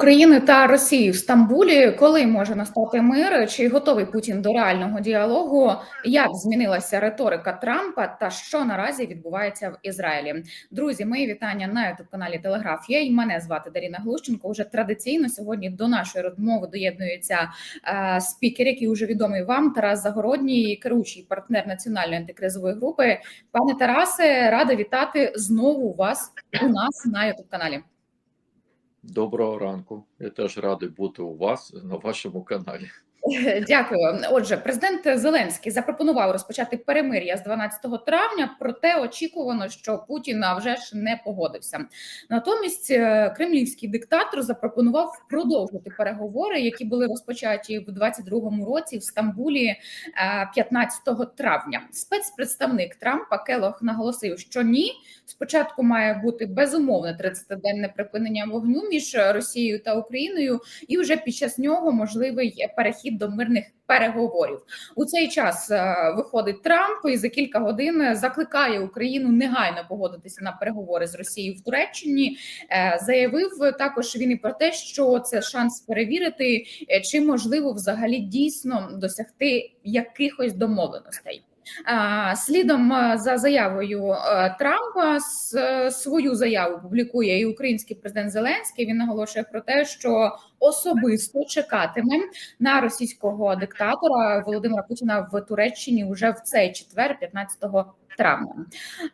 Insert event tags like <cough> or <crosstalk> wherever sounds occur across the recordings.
України та Росії в Стамбулі. Коли може настати мир? Чи готовий Путін до реального діалогу? Як змінилася риторика Трампа? Та що наразі відбувається в Ізраїлі? Друзі, мої вітання на ютуб каналі Телеграф. І мене звати Даріна Глущенко. Уже традиційно сьогодні до нашої розмови доєднується е, спікер, який вже відомий вам. Тарас Загородній, керуючий партнер національної антикризової групи. Пане Тарасе, рада вітати знову вас у нас на ютуб каналі. Доброго ранку. Я теж радий бути у вас на вашому каналі. <laughs> Дякую. Отже, президент Зеленський запропонував розпочати перемир'я з 12 травня. Проте очікувано, що Путін вже ж не погодився. Натомість е, кремлівський диктатор запропонував продовжити переговори, які були розпочаті в 22-му році в Стамбулі е, 15 травня. Спецпредставник Трампа Келох наголосив, що ні, спочатку має бути безумовне 30-денне припинення вогню між Росією та Україною, і вже під час нього можливий перехід до мирних переговорів. У цей час е, виходить Трамп і за кілька годин закликає Україну негайно погодитися на переговори з Росією в Туреччині. Е, Заявив також він і про те, що це шанс перевірити, е, чи можливо взагалі дійсно досягти якихось домовленостей. Слідом е, за заявою е, Трампа е, свою заяву публікує і український президент Зеленський. Він наголошує про те, що особисто чекатиме на російського диктатора Володимира Путіна в Туреччині уже в цей четвер, 15 травня.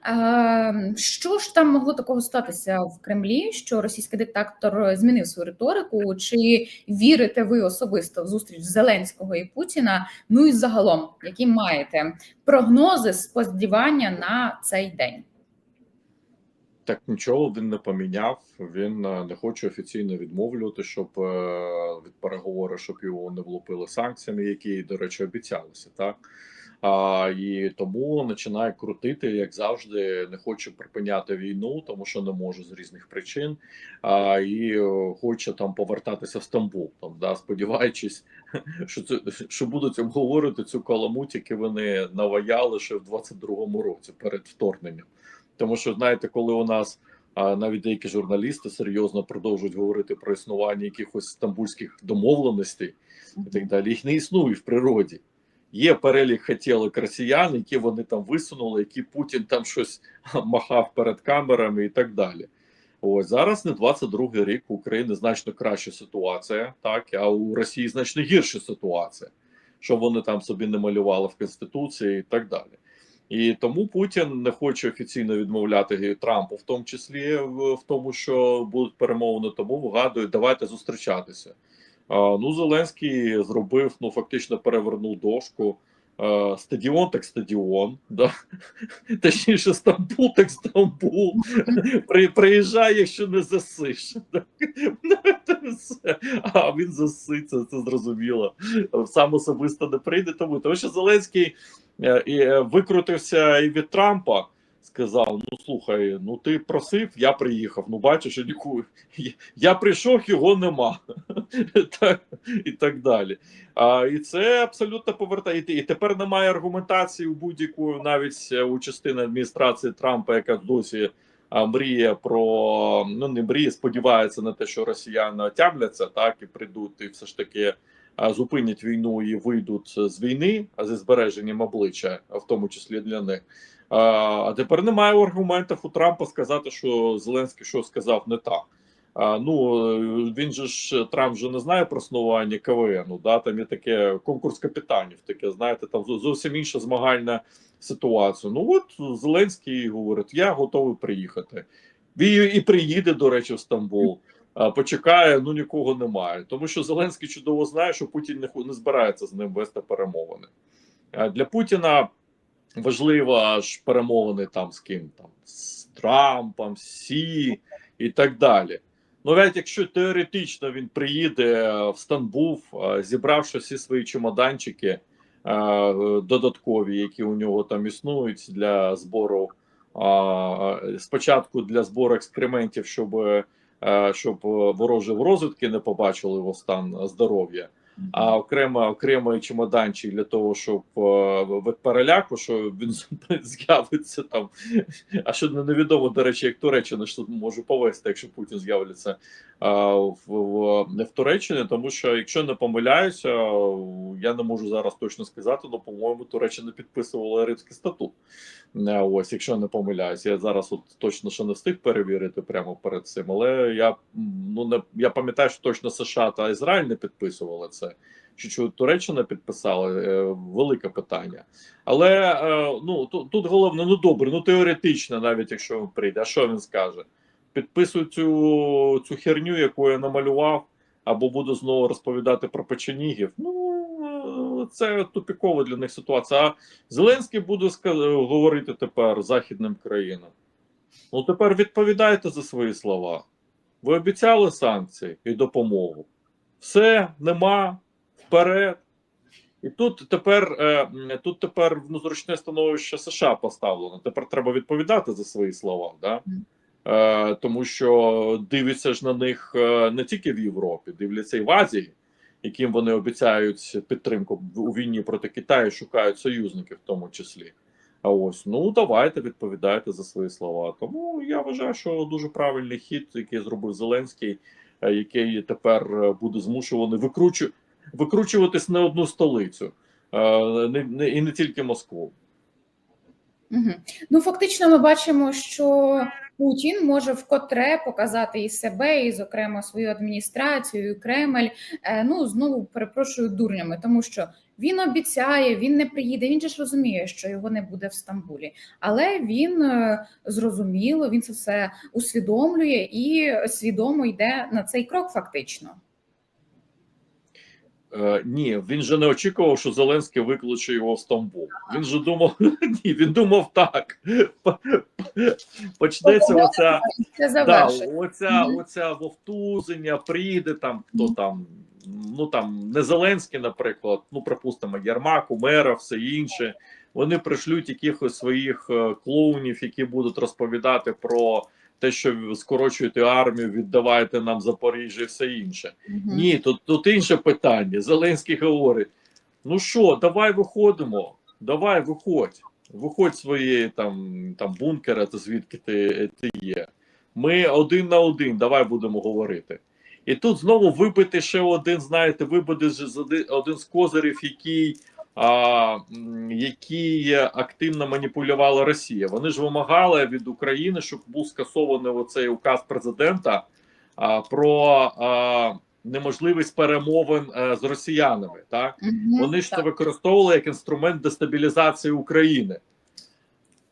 Е, Що ж там могло такого статися в Кремлі? Що російський диктатор змінив свою риторику? Чи вірите ви особисто в зустріч Зеленського і Путіна? Ну і загалом, які маєте прогнози, сподівання на цей день? Так нічого він не поміняв. Він е, не хоче офіційно відмовлювати, щоб е, від переговори, щоб його не влупили санкціями, які, до речі, обіцялися, так. А, і тому починає крутити, як завжди, не хоче припиняти війну, тому що не може з різних причин. А, і хоче там повертатися в Стамбул, там да, сподіваючись, <laughs> що це що будуть обговорити цю каламуть, яку вони наваяли ще в 22-му році перед вторгненням. Тому що знаєте, коли у нас а, навіть деякі журналісти серйозно продовжують говорити про існування якихось стамбульських домовленостей і так далі, їх не існує в природі. Є перелік хотілок росіян, які вони там висунули, які Путін там щось <laughs> махав перед камерами і так далі. Ось зараз не 22-й рік у України значно краща ситуація, так а у Росії значно гірша ситуація, що вони там собі не малювали в Конституції і так далі. І тому Путін не хоче офіційно відмовляти Трампу, в тому числі в, тому, що будуть перемовини, тому вигадують, давайте зустрічатися. Ну, Зеленський зробив, ну фактично перевернув дошку. Стадіон так стадіон, да? <laughs> точніше, Стамбул так Стамбул. При, приїжджай, якщо не засиш. <laughs> А він заситься, це зрозуміло. Сам особисто не прийде тому. Тому що Зеленський е, е, викрутився і від Трампа. Сказав: ну слухай, ну ти просив, я приїхав. Ну бачиш, я, я прийшов, його нема. <laughs> і так далі. А, І це абсолютно повертає. І тепер немає аргументації у будь-яку, навіть е, у частини адміністрації Трампа, яка досі мріє про ну не мріє, сподівається на те, що росіяни отямляться, так і прийдуть, і все ж таки зупинять війну і вийдуть з війни зі збереженням обличчя, в тому числі для них. А, тепер немає аргументів у Трампа сказати, що Зеленський що сказав не так. А, ну він же ж Трамп вже не знає про існування КВН, да, там є таке конкурс капітанів, таке, знаєте, там зовсім інша змагальна ситуація. Ну от Зеленський говорить: я готовий приїхати. Він і приїде, до речі, в Стамбул. Почекає, ну нікого немає. Тому що Зеленський чудово знає, що Путін не, не збирається з ним вести перемовини. Для Путіна важливо аж перемовини там з ким там з Трампом, Сі і так далі. Ну, навіть якщо теоретично він приїде в Стамбул, е, зібравши всі свої чемоданчики е, додаткові, які у нього там існують для збору, е, спочатку для збору екскрементів, щоб щоб ворожі в розвідки не побачили його стан здоров'я. А окремо окремий чемоданчик для того, щоб е, від переляку, що він <laughs> з'явиться там. А що не- невідомо, до речі, як Туреччина що може повести, якщо Путін з'явиться в, в, в Туреччині, тому що якщо не помиляюся, я не можу зараз точно сказати, але по-моєму Туреччина підписувала Римський статут. Е, Ось, якщо не помиляюся, я зараз от точно ще не встиг перевірити прямо перед цим. Але я ну не я пам'ятаю, що точно США та Ізраїль не підписували це. Чи чи Туреччина підписала е, велике питання. Але е, ну тут, тут головне, ну добре, ну теоретично, навіть якщо він прийде, а що він скаже? Підписуй цю, цю херню, яку я намалював, або буду знову розповідати про печенігів. Ну це тупікова для них ситуація. А Зеленський буде говорити тепер західним країнам. Ну тепер відповідайте за свої слова. Ви обіцяли санкції і допомогу. Все, нема, вперед. І тут тепер е, тут тепер ну, зручне становище США поставлено. Тепер треба відповідати за свої слова. Да? Е, тому що дивляться ж на них е, не тільки в Європі, дивляться і в Азії, яким вони обіцяють підтримку у війні проти Китаю, шукають союзників в тому числі. А ось ну давайте відповідайте за свої слова. Тому я вважаю, що дуже правильний хід, який зробив Зеленський, який тепер е, буде змушуваний викручу, викручуватись на одну столицю, е, не, не, і не тільки Москву. Угу. Ну фактично, ми бачимо, що Путін може вкотре показати і себе, і, зокрема, свою адміністрацію, і Кремль. е, Ну знову перепрошую дурнями, тому що він обіцяє, він не приїде. Він же ж розуміє, що його не буде в Стамбулі, але він е, зрозуміло, він це все усвідомлює і свідомо йде на цей крок, фактично. Е, ні, він же не очікував, що Зеленський викличе його в Стамбул. Він же думав, <laughs> ні, він думав так. Почнеться оця, да, оця, оця вовтузення, прийде там, хто там, ну там не Зеленський, наприклад, ну припустимо, Єрмак, Умера, все інше. Вони пришлють якихось своїх е, клоунів, які будуть розповідати про те, що скорочуєте армію, віддавайте нам Запоріжжя і все інше. Мгм. Ні, тут, тут інше питання. Зеленський говорить: ну що, давай виходимо, давай виходь, виходь своєї там, там бункера, то звідки ти, ти є. Ми один на один, давай будемо говорити. І тут знову вибити ще один, знаєте, вибити один, з козирів, який, а, який активно маніпулювала Росія. Вони ж вимагали від України, щоб був скасований оцей указ президента а, про а, неможливість перемовин е, з росіянами. Так Мгм. вони ж це використовували як інструмент дестабілізації України.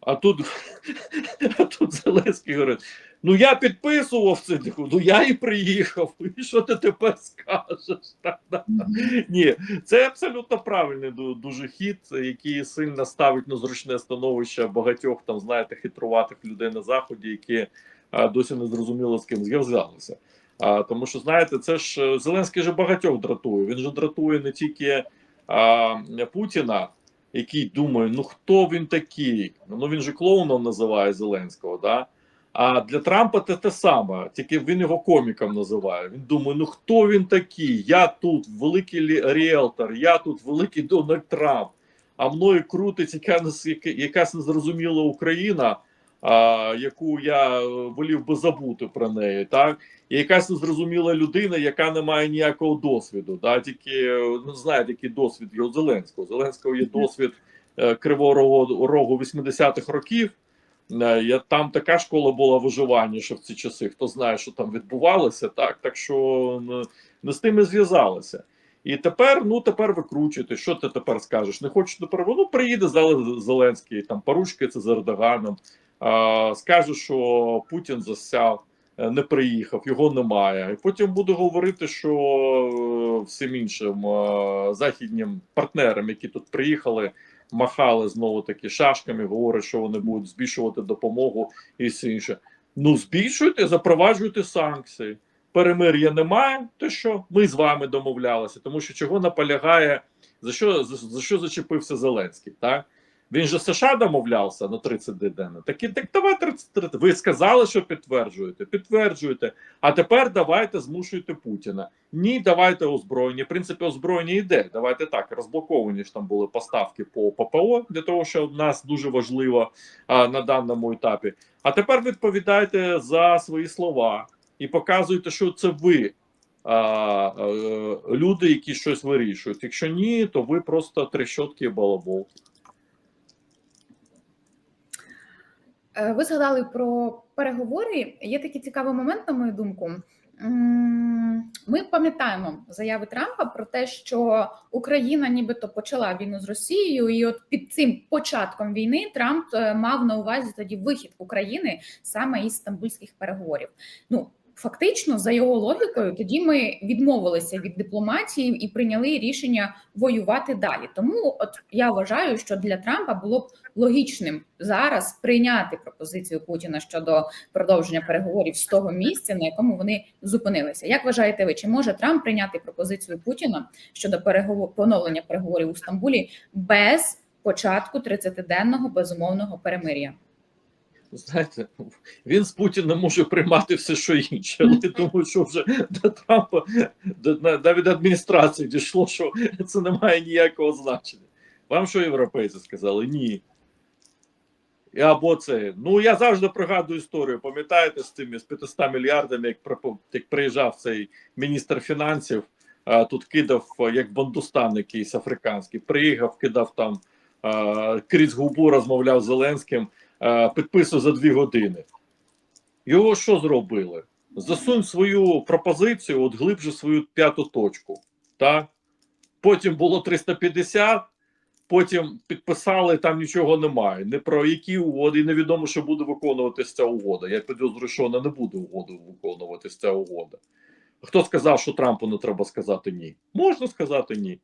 А тут, <laughs> а тут Зеленський говорить: ну я підписував це, ну я і приїхав. <laughs> І що ти тепер скажеш? <laughs> Ні, це абсолютно правильний дуже хід, який сильно ставить на зручне становище багатьох там, знаєте, хитруватих людей на заході, які а, досі не зрозуміло з ким зв'язалися. А, тому що знаєте, це ж е, Зеленський же багатьох дратує. Він же дратує не тільки а, Путіна, який думає, ну хто він такий? Ну він же клоуном називає Зеленського, да? А для Трампа це те саме, тільки він його коміком називає. Він думає, ну хто він такий? Я тут великий ріелтор, я тут великий Дональд Трамп, а мною крутить якась, якась незрозуміла Україна, а, яку я е, волів би забути про неї, так? І якась незрозуміла людина, яка не має ніякого досвіду. Да? Тільки не знаю, який досвід у Зеленського. Зеленського є досвід е, кривого рогу 80-х років. Е, Я там така школа була виживання, що в ці часи. Хто знає, що там відбувалося, так так що не, з тим і зв'язалися. І тепер, ну тепер викручуєте. Що ти тепер скажеш? Не хочеш тепер? Ну приїде Зеленський, там поручкається з Ердоганом, скаже, що Путін засяв, е, не приїхав, його немає. І потім буде говорити, що е, всім іншим західнім партнерам, які тут приїхали, махали знову таки шашками, говорять, що вони будуть збільшувати допомогу і все інше. Ну, збільшуйте, запроваджуйте санкції. Перемир'я немає, то що ми з вами домовлялися, тому що чого наполягає, за що за, за що зачепився Зеленський? Так Він же США домовлявся на 30 денне. Так, і- так давай 33. Ви сказали, що підтверджуєте, підтверджуєте. А тепер давайте змушуйте Путіна. Ні, давайте озброєння. В принципі, озброєння йде. Давайте так. Розблоковані ж там були поставки по ППО для того, що в нас дуже важливо а, на даному етапі. А тепер відповідайте за свої слова і показуйте, що це ви. А, люди, які щось вирішують. Якщо ні, то ви просто трещотки і балабол. Е, Ви згадали про переговори. Є такий цікавий момент, на мою думку. Ми пам'ятаємо заяви Трампа про те, що Україна нібито почала війну з Росією, і от під цим початком війни Трамп е, мав на увазі тоді вихід України саме із стамбульських переговорів. Ну фактично, за його логікою, тоді ми відмовилися від дипломатії і прийняли рішення воювати далі. Тому, от я вважаю, що для Трампа було б логічним зараз прийняти пропозицію Путіна щодо продовження переговорів з того місця, на якому вони зупинилися. Як вважаєте ви, чи може Трамп прийняти пропозицію Путіна щодо переговор поновлення переговорів у Стамбулі без початку 30-денного безумовного перемир'я? Знаєте, він з Путіним може приймати все, що інше, але думаю, що вже до Трампа до навіть адміністрації дійшло, що це не має ніякого значення. Вам що європейці сказали? Ні. Або це. Ну я завжди пригадую історію. Пам'ятаєте з цими з 500 мільярдами, як як приїжджав цей міністр фінансів, а, тут кидав як бандустан якийсь африканський. Приїхав, кидав там а, крізь губу, розмовляв з Зеленським, а, підписував за дві години. Його що зробили? Засунь свою пропозицію, от глибше свою п'яту точку. Так? Потім було 350, потім підписали, там нічого немає. Не про які угоди, і невідомо, що буде виконуватися ця угода. Я підозрюю, що вона не буде угоду виконуватися ця угода. Хто сказав, що Трампу не треба сказати ні? Можна сказати ні.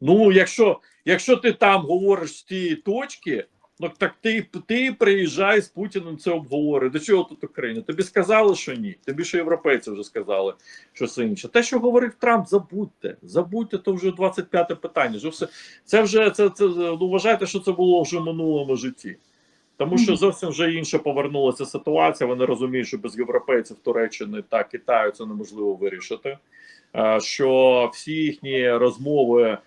Ну, якщо, якщо ти там говориш з тієї точки, ну так ти, ти приїжджай з Путіним це обговори. До чого тут Україна? Тобі сказали, що ні. Тобі що європейці вже сказали, що це інше. Те, що говорив Трамп, забудьте. Забудьте, то вже 25-те питання. Вже все, це вже це, це ну, вважайте, що це було вже в минулому житті. Тому що зовсім вже інше повернулася ситуація. Вони розуміють, що без європейців Туреччини та Китаю це неможливо вирішити. Е, Що всі їхні розмови,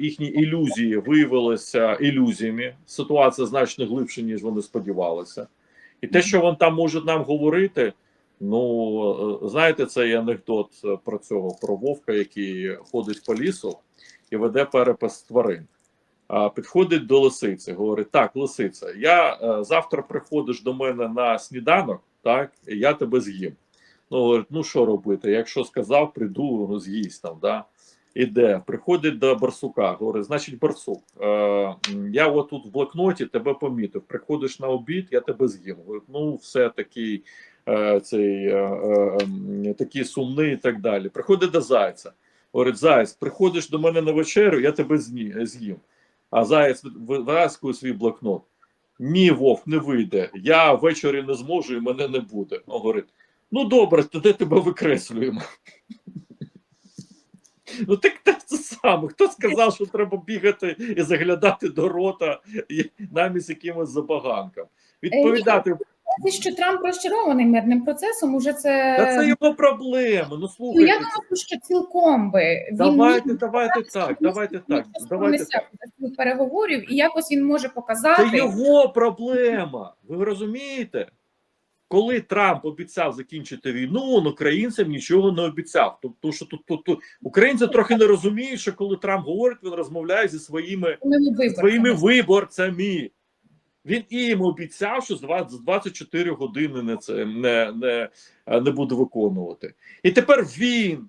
їхні ілюзії виявилися ілюзіями. Ситуація значно глибше, ніж вони сподівалися. І те, що вони там можуть нам говорити, ну е, знаєте, цей анекдот е, про цього про вовка, який ходить по лісу і веде перепис тварин. Підходить до лисиці, говорить: так, лисиця, я е, завтра приходиш до мене на сніданок, так, я тебе з'їм. Ну, говорить, ну що робити? Якщо сказав, прийду, ну, з'їсть там, да. Іде, приходить до барсука, говорить, значить, барсук, е, я отут в блокноті тебе помітив. Приходиш на обід, я тебе з'їм. Ну, все такий, е, цей, е, е, такий сумний і так далі. Приходить до зайця. Говорить, заяць, приходиш до мене на вечерю, я тебе з'їм. А заяць вираскує свій блокнот. Ні, Вовк, не вийде. Я ввечері не зможу і мене не буде. Говорить: ну добре, тоді тебе викреслюємо. Ну так те це саме. Хто сказав, що треба бігати і заглядати до рота намість якимось забаганкам? Відповідати, що Трамп розчарований мирним процесом, уже це, та це його проблеми. Ну ну, я слухайте. думаю, що цілком би він Давайте, міг давайте так, давайте так. Давайте так. переговорів, і якось він може Це показати. його проблема. Ви розумієте? Коли Трамп обіцяв закінчити війну, він українцям нічого не обіцяв. Тобто, що тут, тут, тут українці трохи не розуміють, що коли Трамп говорить, він розмовляє зі своїми виборцями. своїми виборцями. Він і їм обіцяв, що з 24 години не це не, не, не буде виконувати. І тепер він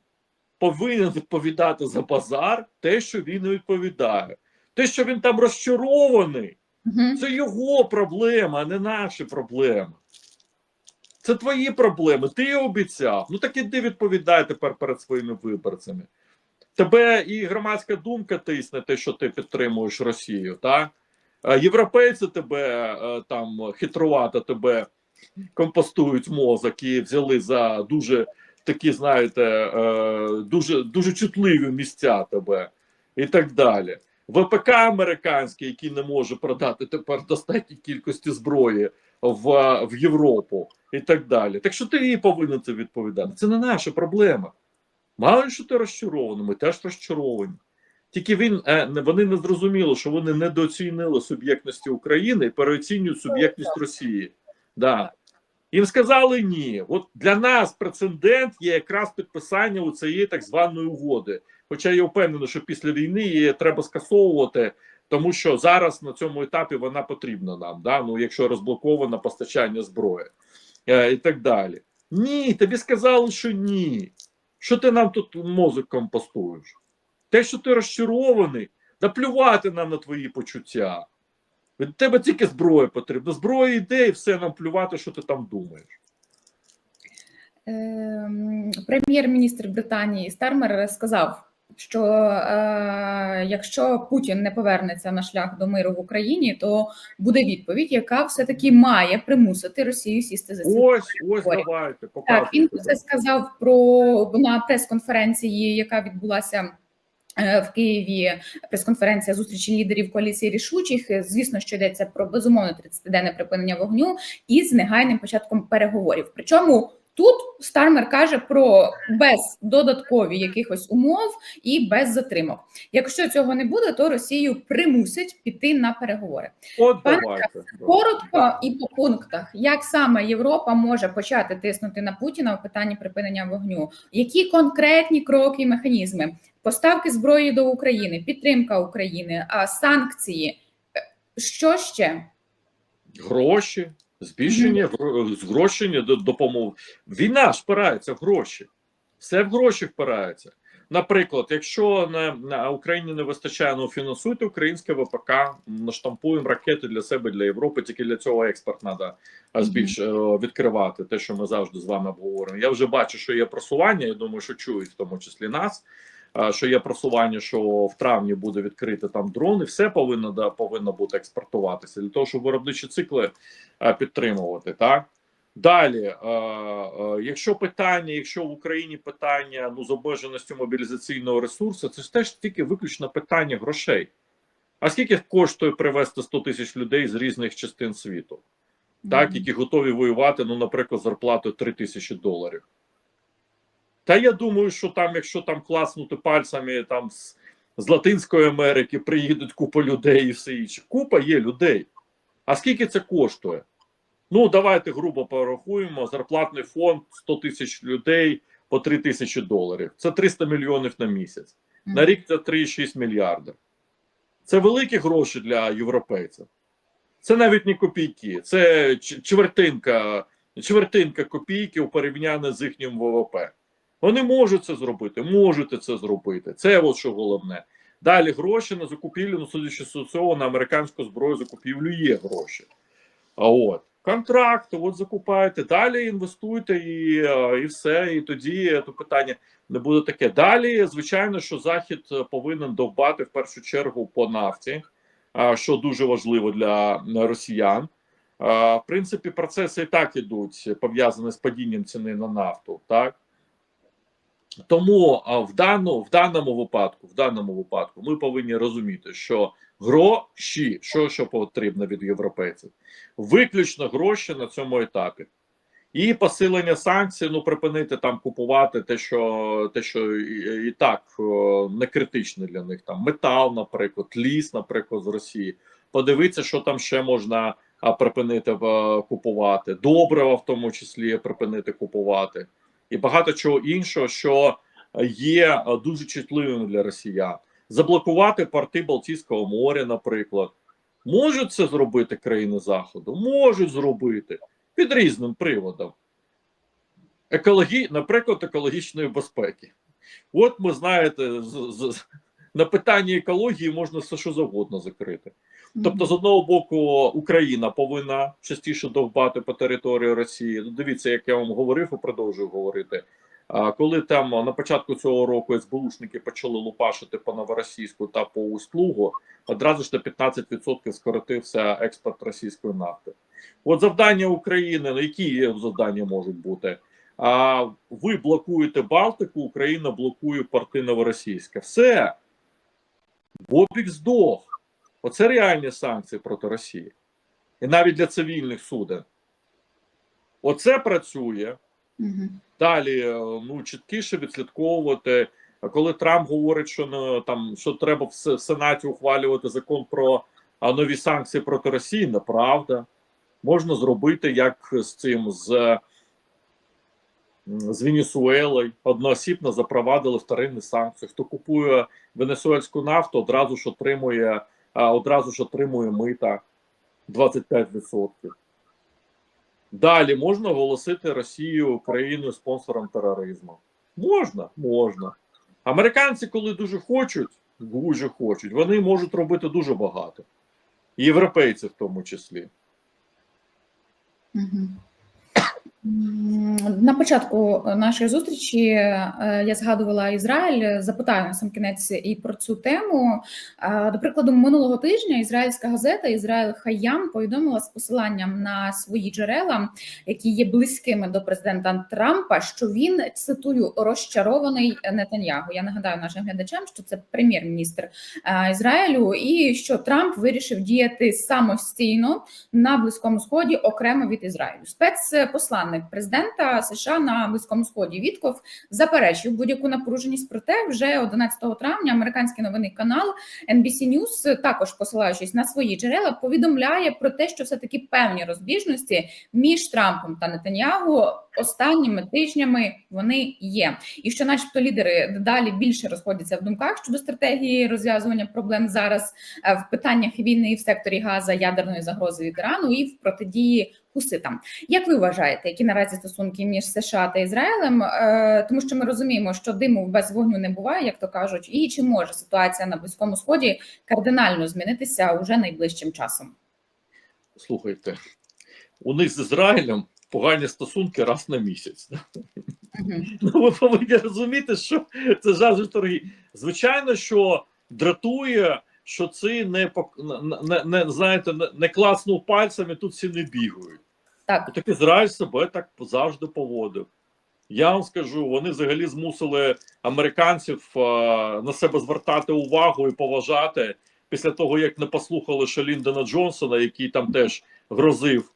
повинен відповідати за базар, те, що він не відповідає. Те, що він там розчарований, це його проблема, а не наші проблеми. Це твої проблеми. Ти обіцяв. Ну так іди відповідай тепер перед своїми виборцями. Тебе і громадська думка тисне, те, що ти підтримуєш Росію, так? Е, Європейці тебе е, там хитрувато тебе компостують мозок і взяли за дуже такі, знаєте, е, дуже, дуже чутливі місця тебе і так далі. ВПК американський, який не може продати тепер достатній кількості зброї в, в Європу і так далі. Так що ти їй повинен це відповідати. Це не наша проблема. Мало що ти розчарований, ми теж розчаровані. Тільки він е, вони не зрозуміли, що вони недооцінили суб'єктності України і переоцінюють суб'єктність Росії. Да. Їм сказали ні. От для нас прецедент є якраз підписання у цієї так званої угоди. Хоча я впевнений, що після війни її треба скасовувати, тому що зараз на цьому етапі вона потрібна нам. Да? Ну, якщо розблоковано постачання зброї е, і так далі. Ні, тобі сказали, що ні. Що ти нам тут мозок компостуєш? Те, що ти розчарований, да плювати нам на твої почуття. Від тебе тільки зброя потрібна. Зброя йде, і все нам плювати, що ти там думаєш. Ем, Прем'єр-міністр Британії Стармер сказав, що е, якщо Путін не повернеться на шлях до миру в Україні, то буде відповідь, яка все-таки має примусити Росію сісти за стіл. Ось, ось давайте. Так, показуйте. він це сказав про на прес-конференції, яка відбулася. е, В Києві прес-конференція зустрічі лідерів коаліції рішучих. Звісно, що йдеться про безумовне 30-денне припинення вогню із негайним початком переговорів. Причому тут Стармер каже про без додаткові якихось умов і без затримок. Якщо цього не буде, то Росію примусять піти на переговори. От Пане давайте. Коротко і по пунктах, як саме Європа може почати тиснути на Путіна у питанні припинення вогню? Які конкретні кроки і механізми? Поставки зброї до України, підтримка України, а санкції? Е, Що ще? Гроші, збільшення гро- згрошення до допомоги. Війна ж впирається в гроші. Все в гроші впирається. Наприклад, якщо на, на Україні не вистачає, ну фінансуйте українське ВПК, наштампуємо ракети для себе, для Європи, тільки для цього експорт треба збільш е, відкривати, те, що ми завжди з вами обговорюємо. Я вже бачу, що є просування. Я думаю, що чують в тому числі нас. Е, Що є просування, що в травні буде відкрити там дрон, і все повинно да, повинно бути експортуватися для того, щоб виробничі цикли е, підтримувати. Так далі, е, якщо питання, якщо в Україні питання ну з обмеженістю мобілізаційного ресурсу, це ж теж тільки виключно питання грошей. А скільки коштує привезти 100 тисяч людей з різних частин світу, так які готові воювати, ну, наприклад, зарплатою 3 тисячі доларів. Та я думаю, що там, якщо там класнути пальцями там з, з Латинської Америки приїдуть купа людей і все інше. Купа є людей. А скільки це коштує? Ну, давайте грубо порахуємо. Зарплатний фонд 100 тисяч людей по 3 тисячі доларів. Це 300 мільйонів на місяць. На рік це 3,6 мільярда. Це великі гроші для європейців. Це навіть не копійки, це чвертинка, чвертинка копійки у порівнянні з їхнім ВВП. Вони можуть це зробити, можете це зробити. Це от що головне. Далі гроші на закупівлю, ну судячи з цього, на американську зброю закупівлю є гроші. А от контракти, от закупаєте, далі інвестуйте і, е, і все. І тоді то питання не буде таке. Далі, звичайно, що Захід повинен довбати в першу чергу по нафті, що дуже важливо для росіян. В принципі, процеси і так ідуть пов'язані з падінням ціни на нафту. Так тому в даному в даному випадку, в даному випадку, ми повинні розуміти, що гроші, що, що потрібно від європейців, виключно гроші на цьому етапі. І посилення санкцій, ну припинити там купувати те, що те, що і, і так не критичне для них. Там метал, наприклад, ліс, наприклад, з Росії. Подивитися, що там ще можна припинити купувати, добрива в тому числі припинити купувати, і багато чого іншого, що є е, дуже чутливим для росіян. Заблокувати порти Балтійського моря, наприклад, можуть це зробити країни Заходу, можуть зробити під різним приводом. Екологі, наприклад, екологічної безпеки. От ми знаєте, з, з, на питанні екології можна все що завгодно закрити. Тобто, з одного боку, Україна повинна частіше довбати по території Росії. Ну, дивіться, як я вам говорив і продовжую говорити. Коли там на початку цього року СБУшники почали лупашити по новоросійську та по Усть-Лугу, одразу ж на 15% скоротився експорт російської нафти. От завдання України, ну які завдання можуть бути? А ви блокуєте Балтику, Україна блокує порти новоросійське. Все. Бобік здох. Оце реальні санкції проти Росії. І навіть для цивільних суден. Оце працює. Угу. Далі е, ну чіткіше відслідковувати. А Коли Трамп говорить, що ну, там що треба в Сенаті ухвалювати закон про а, нові санкції проти Росії, неправда. Можна зробити як з цим з, з Венесуелою. Одноосібно запровадили вторинні санкції. Хто купує венесуельську нафту, одразу ж отримує а, одразу ж отримує мита 25%. Далі можна оголосити Росію країною спонсором тероризму. Можна, можна. Американці, коли дуже хочуть, дуже хочуть, вони можуть робити дуже багато. Європейці в тому числі. Мгм. На початку нашої зустрічі е, я згадувала Ізраїль. Запитаю на сам кінець і про цю тему. Е, До прикладу, минулого тижня ізраїльська газета Ізраїль Хайям повідомила з посиланням на свої джерела, які є близькими до президента Трампа, що він цитую розчарований Нетаньягу. Я нагадаю нашим глядачам, що це прем'єр-міністр е, Ізраїлю, і що Трамп вирішив діяти самостійно на близькому сході окремо від Ізраїлю. Спецпосланник президента США на близькому сході Вітков заперечив будь-яку напруженість. Проте вже 11 травня американський новинний канал NBC News, також посилаючись на свої джерела, повідомляє про те, що все таки певні розбіжності між Трампом та Нетаньягу останніми тижнями вони є, і що, начебто, лідери далі більше розходяться в думках щодо стратегії розв'язування проблем зараз е, в питаннях війни в секторі Газа, ядерної загрози від Ірану і в протидії хуситам. Як ви вважаєте, які наразі стосунки між США та Ізраїлем? Е, Тому що ми розуміємо, що диму без вогню не буває, як то кажуть, і чи може ситуація на близькому сході кардинально змінитися уже найближчим часом? Слухайте, у них з Ізраїлем погані стосунки раз на місяць. <laughs> Ну, ви повинні розуміти, що це завжди торги. Звичайно, що дратує, що це не не, не, знаєте, не, не класнув пальцями, тут всі не бігають. Так, Так Ізраїль себе так завжди поводив. Я вам скажу, вони взагалі змусили американців е, на себе звертати увагу і поважати після того, як не послухали ще Ліндона Джонсона, який там теж грозив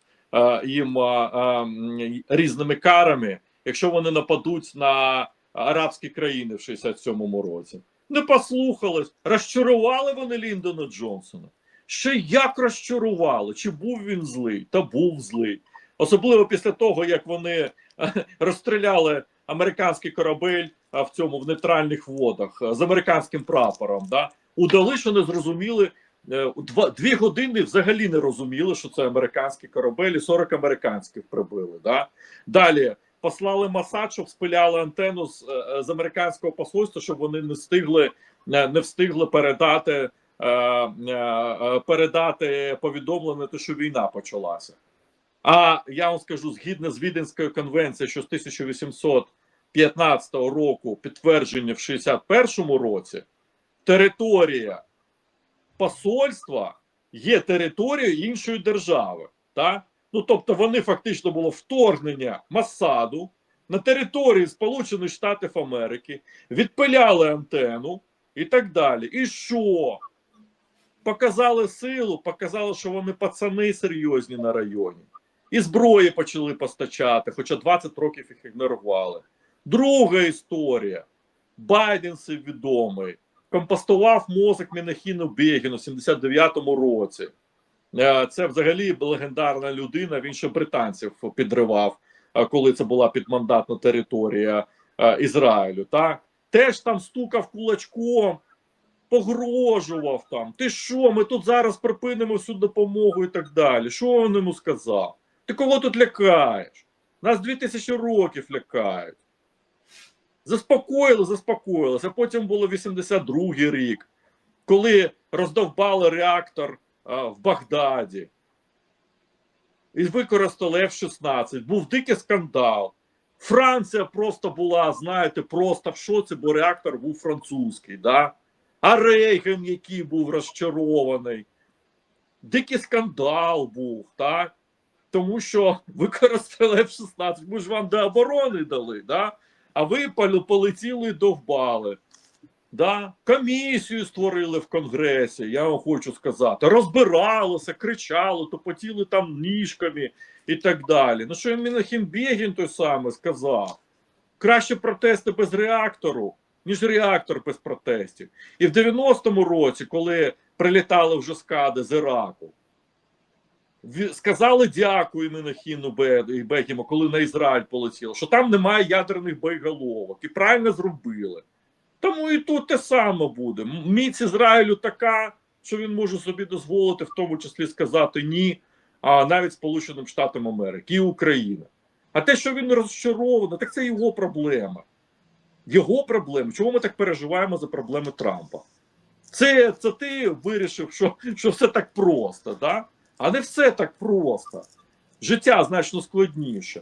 їм е, е, різними карами, якщо вони нападуть на арабські країни в 67-му році. Не послухались, розчарували вони Ліндона Джонсона. Ще як розчарували, чи був він злий? Та був злий. Особливо після того, як вони е, розстріляли американський корабель в цьому в нейтральних водах е, з американським прапором. Да? Удали, що не зрозуміли. Е, Два дві години взагалі не розуміли, що це американський корабель, і 40 американських прибили. Да? Далі послали Масад, щоб спиляли антенну з, е, з американського посольства, щоб вони не встигли не, встигли передати, е, е, е, передати повідомлення, що війна почалася. А я вам скажу, згідно з Віденською конвенцією, що з 1815 року підтвердження в 61-му році, територія посольства є територією іншої держави. Так? Ну тобто, вони фактично було вторгнення Масаду на території Сполучених Штатів Америки, відпиляли антенну і так далі. І що? Показали силу, показали, що вони пацани серйозні на районі. І зброї почали постачати, хоча 20 років їх ігнорували. Друга історія. Байденси відомий. Компостував мозок Мінахіну Бегіну в 79-му році. Е, Це взагалі легендарна людина. Він ще британців підривав, е, коли це була підмандатна територія е, Ізраїлю. Так? Теж там стукав кулачком, погрожував там. Ти що, ми тут зараз припинимо всю допомогу і так далі. Що він йому сказав? Ти кого тут лякаєш? Нас 2000 років лякають. Заспокоїли, заспокоїлися. Потім було 82-й рік, коли роздовбали реактор а, в Багдаді. І використали F-16. Був дикий скандал. Франція просто була, знаєте, просто в шоці, бо реактор був французький. Да? А Рейган, який був розчарований. Дикий скандал був, так? Тому що <laughs> використали F-16. Ми ж вам до оборони дали, да? А ви полетіли довбали. Да? Комісію створили в Конгресі, я вам хочу сказати. Розбиралося, кричало, топотіли там ніжками і так далі. Ну що Мінахін Бєгін той самий сказав? Краще протести без реактору, ніж реактор без протестів. І в 90-му році, коли прилітали вже скади з Іраку, сказали дякую Мінахіну Бегіму, коли на Ізраїль полетіло, що там немає ядерних боєголовок. І правильно зробили. Тому і тут те саме буде. Міць Ізраїлю така, що він може собі дозволити, в тому числі сказати ні, а навіть Сполученим Штатам Америки і Україна. А те, що він розчарований, так це його проблема. Його проблема. Чому ми так переживаємо за проблеми Трампа? Це, це ти вирішив, що, що все так просто, да? А не все так просто. Життя значно складніше.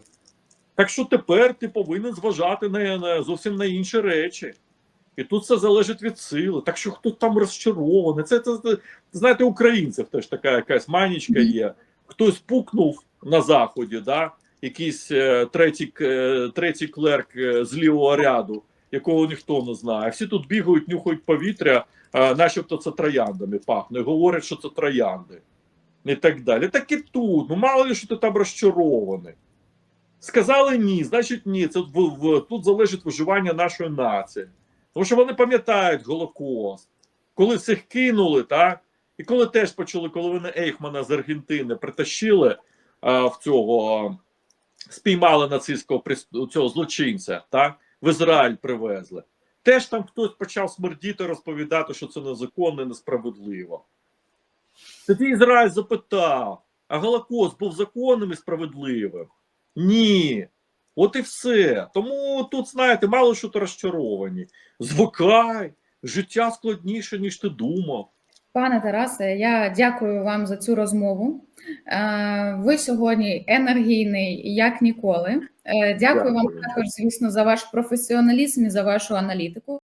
Так що тепер ти повинен зважати на, на зовсім на інші речі. І тут все залежить від сили. Так що хто там розчарований? Це, це, це знаєте, українців теж така якась манічка є. Хтось пукнув на заході, да? якийсь е, третій, е, третій клерк е, з лівого ряду, якого ніхто не знає. Всі тут бігають, нюхають повітря, е, начебто це трояндами пахне. Говорять, що це троянди. І так далі. Так і тут. Ну мало ли, що ти там розчарований. Сказали ні, значить ні. Це в, в, тут залежить виживання нашої нації. Тому що вони пам'ятають Голокост, коли цих кинули, так? І коли теж почули, коли вони Ейхмана з Аргентини притащили а, в цього, спіймали нацистського цього злочинця, так? В Ізраїль привезли. Теж там хтось почав смердіти, розповідати, що це незаконно несправедливо. Тоді Ізраїль запитав: а Голокост був законним і справедливим? Ні. От і все. Тому тут, знаєте, мало що то розчаровані. Звикай, життя складніше, ніж ти думав. Пане Тарасе, я дякую вам за цю розмову. Е, Ви сьогодні енергійний як ніколи. Е, Дякую вам також, звісно, за ваш професіоналізм і за вашу аналітику.